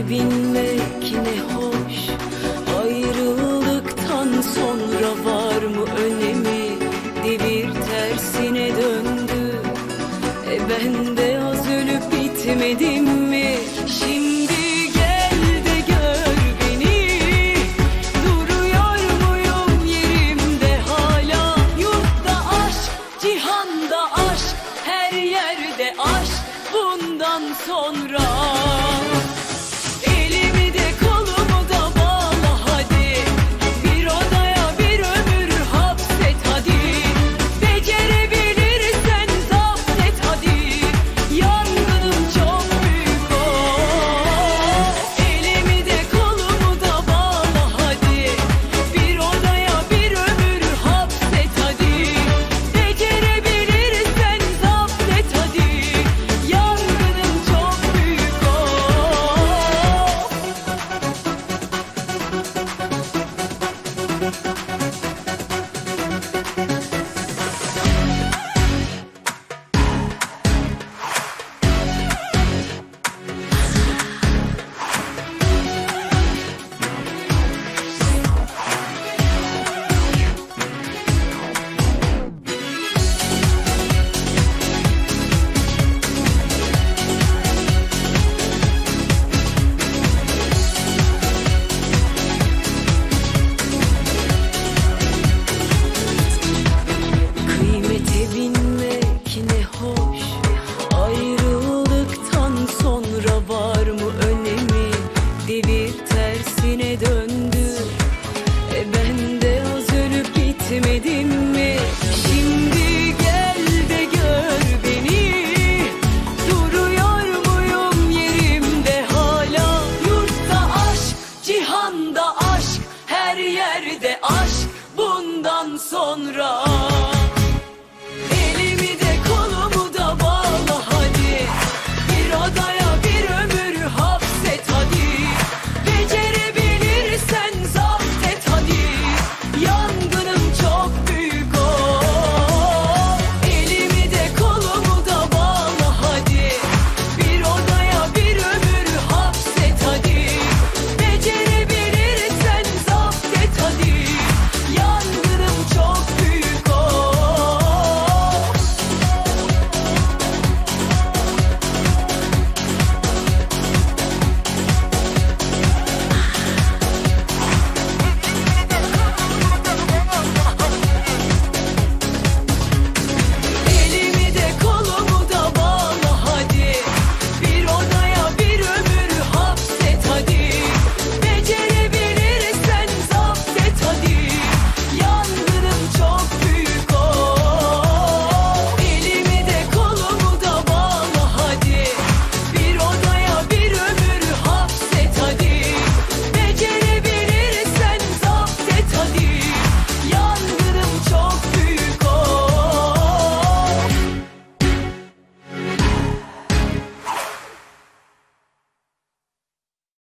Sevinmek ne hoş. Ayrıldıktan sonra var mı önemi? Devir tersine döndü. E ben de az ölüp bitmedim mi? Şimdi Cihanda aşk, her yerde aşk, bundan sonra. dedim